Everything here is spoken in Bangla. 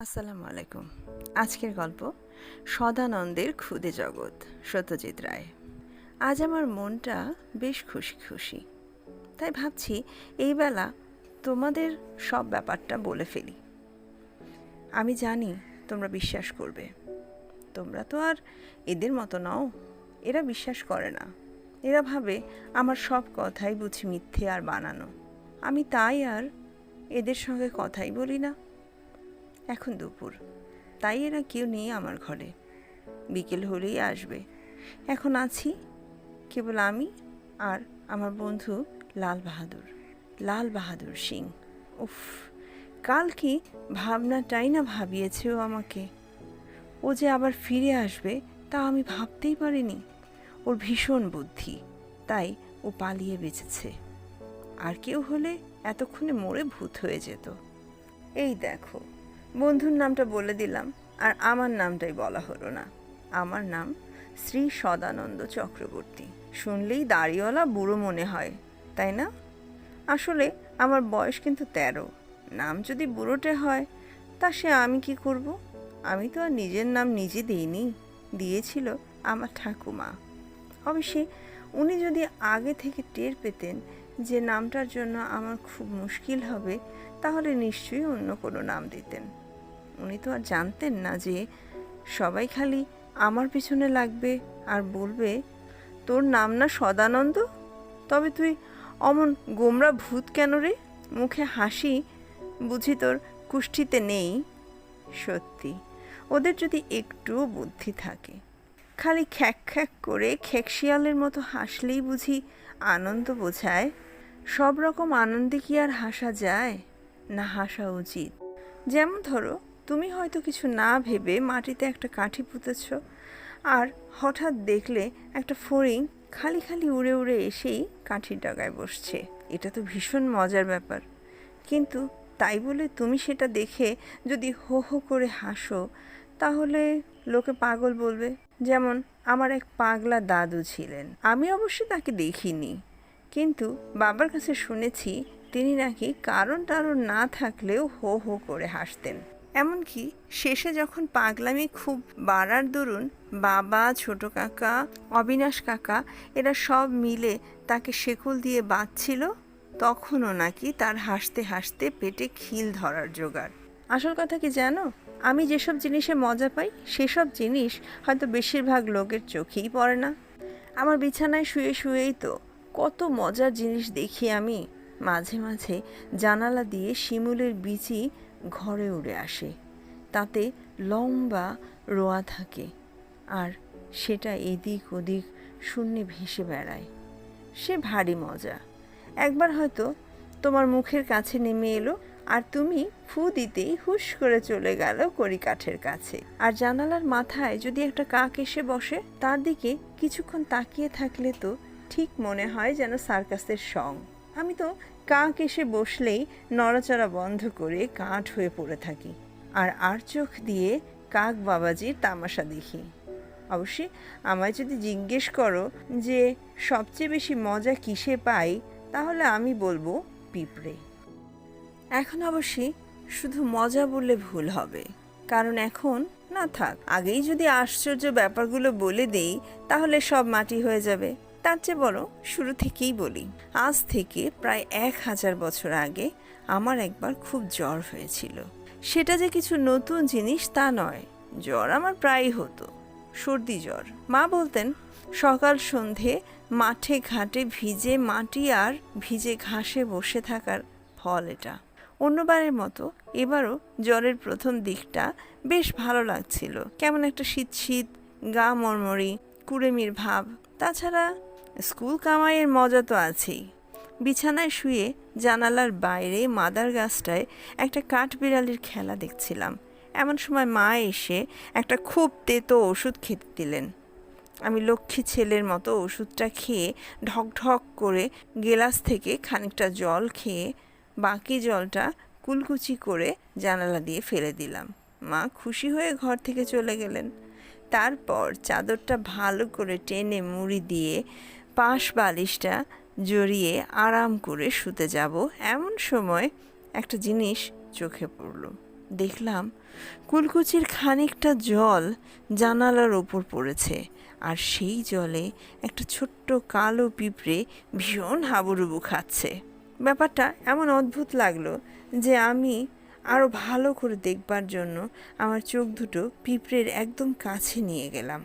আসসালামু আলাইকুম। আজকের গল্প সদানন্দের ক্ষুদে জগৎ, সত্যজিৎ রায়। আজ আমার মনটা বেশ খুশি খুশি তাই ভাবছি এই বেলা তোমাদের সব ব্যাপারটা বলে ফেলি। আমি জানি তোমরা বিশ্বাস করবে। তোমরা তো আর এদের মতো নও। এরা বিশ্বাস করে না। এরা ভাবে আমার সব কথাই বুঝি মিথ্যে আর বানানো। আমি তাই আর এদের সঙ্গে কথাই বলি না। এখন দুপুর। তাই এরা কেউ নেই আমার ঘরে। বিকেল হলেই আসবে। এখন আছি কেবল আমি আর আমার বন্ধু লাল বাহাদুর। লাল বাহাদুর সিং। উফ, কাল কি ভাবনাটাই না ভাবিয়েছে ও আমাকে। ও যে আবার ফিরে আসবে তা আমি ভাবতেই পারিনি। ওর ভীষণ বুদ্ধি, তাই ও পালিয়ে বেঁচেছে। আর কেউ হলে এতক্ষণে মরে ভূত হয়ে যেত। এই দেখো বন্ধুর নামটা বলে দিলাম, আর আমার নামটাই বলা হলো না। আমার নাম শ্রী সদানন্দ চক্রবর্তী। শুনলেই দাড়িওয়ালা বুড়ো মনে হয়, তাই না? আসলে আমার বয়স কিন্তু তেরো। নাম যদি বুড়োটে হয়, তা সে আমি কি করব? আমি তো আর নিজের নাম নিজে দিইনি, দিয়েছিল আমার ঠাকুমা। অবশ্যই উনি যদি আগে থেকে টের পেতেন যে নামটার জন্য আমার খুব মুশকিল হবে, তাহলে নিশ্চয়ই অন্য কোনো নাম দিতেন। উনি তো আর জানতেন না যে সবাই খালি আমার পিছনে লাগবে আর বলবে, তোর নাম না সদানন্দ? তবে তুই অমন গোমরা ভূত কেন রে? মুখে হাসি বুঝি তোর কুষ্ঠিতে নেই। সত্যি, ওদের যদি একটুও বুদ্ধি থাকে। খালি খ্যাক খ্যাক করে খেকশিয়ালের মতো হাসলেই বুঝি আনন্দ বোঝায়। সব রকম আনন্দে কি আর হাসা যায়? না হাসা উচিত। যেমন ধরো তুমি হয়তো কিছু না ভেবে মাটিতে একটা কাঠি পুঁতেছ আর হঠাৎ দেখলে একটা ফড়িং খালি খালি উড়ে উড়ে এসেই কাঠির ডাগায় বসছে। এটা তো ভীষণ মজার ব্যাপার। কিন্তু তাই বলে তুমি সেটা দেখে যদি হো হো করে হাসো, তাহলে লোকে পাগল বলবে। যেমন আমার এক পাগলা দাদু ছিলেন। আমি অবশ্য তাকে দেখিনি। কিন্তু বাবার কাছে শুনেছি তিনি নাকি কারণ টারণ না থাকলেও হো হো করে হাসতেন। এমনকি শেষে যখন পাগলামি খুব বাড়ার দরুন বাবা, ছোট কাকা, অবিনাশ কাকা এরা সব মিলে তাকে শেকল দিয়ে বাঁধছিল, তখনও নাকি তার হাসতে হাসতে পেটে খিল ধরার জোগাড়। আসল কথা কি জানো? আমি যেসব জিনিসে মজা পাই, সেসব জিনিস হয়তো বেশিরভাগ লোকের চোখেই পড়ে না। আমার বিছানায় শুয়ে শুয়েই তো কত মজার জিনিস দেখি আমি। মাঝে মাঝে জানালা দিয়ে শিমুলের বিচি ঘরে উড়ে আসে। তাতে লম্বা রোয়া থাকে আর সেটা এদিক ওদিক শূন্যে ভেসে বেড়ায়। সে ভারী মজা। একবার হয়তো তোমার মুখের কাছে নেমে এলো আর তুমি ফু দিতেই হুশ করে চলে গেল কড়ি কাঠের কাছে। আর জানালার মাথায় যদি একটা কাক এসে বসে, তার দিকে কিছুক্ষণ তাকিয়ে থাকলে তো ঠিক মনে হয় যেন সার্কাসের সং। আমি তো কাক এসে বসলেই নড়াচড়া বন্ধ করে কাঠ হয়ে পড়ে থাকি আর আর চোখ দিয়ে কাক বাবাজির তামাশা দেখি। অবশ্যই আমায় যদি জিজ্ঞেস করো যে সবচেয়ে বেশি মজা কিসে পাই, তাহলে আমি বলব পিঁপড়ে। এখন অবশ্যই শুধু মজা বললে ভুল হবে, কারণ এখন না থাক, আগেই যদি আশ্চর্য ব্যাপারগুলো বলে দেই, তাহলে সব মাটি হয়ে যাবে। তার চেয়ে বড় শুরু থেকেই বলি। আজ থেকে প্রায় এক হাজার বছর আগে আমার একবার খুব জ্বর হয়েছিল। সেটা যে কিছু নতুন জিনিস তা নয়, জ্বর আমার প্রায়ই হতো, সর্দি জ্বর। মা বলতেন, সকাল সন্ধে মাঠে ঘাটে ভিজে মাটি আর ভিজে ঘাসে বসে থাকার ফল এটা। অন্যবারের মতো এবারও জ্বরের প্রথম দিকটা বেশ ভালো লাগছিল। কেমন একটা শীত শীত, গা মরমরি কুড়েমির ভাব। তাছাড়া স্কুল কামাইয়ের মজা তো আছেই। বিছানায় শুয়ে জানালার বাইরে মাদার গাছটায় একটা কাঠ কাঠবিড়ালির খেলা দেখছিলাম। এমন সময় মা এসে একটা খুব তেতো ওষুধ খেতে দিলেন। আমি লক্ষ্মী ছেলের মতো ওষুধটা খেয়ে ঢক ঢক করে গেলাস থেকে খানিকটা জল খেয়ে বাকি জলটা কুলকুচি করে জানালা দিয়ে ফেলে দিলাম। মা খুশি হয়ে ঘর থেকে চলে গেলেন। তারপর চাদরটা ভালো করে টেনে মুড়ি দিয়ে পাশ বালিশটা জড়িয়ে আরাম করে শুতে যাব। এমন সময় একটা জিনিস চোখে পড়ল। দেখলাম কুলকুচির খানিকটা জল জানালার ওপর পড়েছে আর সেই জলে একটা ছোট্ট কালো পিঁপড়ে ভীষণ হাবুডুবু খাচ্ছে। ব্যাপারটা এমন অদ্ভুত লাগল যে আমি আরও ভালো করে দেখবার জন্য আমার চোখ দুটো পিঁপড়ের একদম কাছে নিয়ে গেলাম।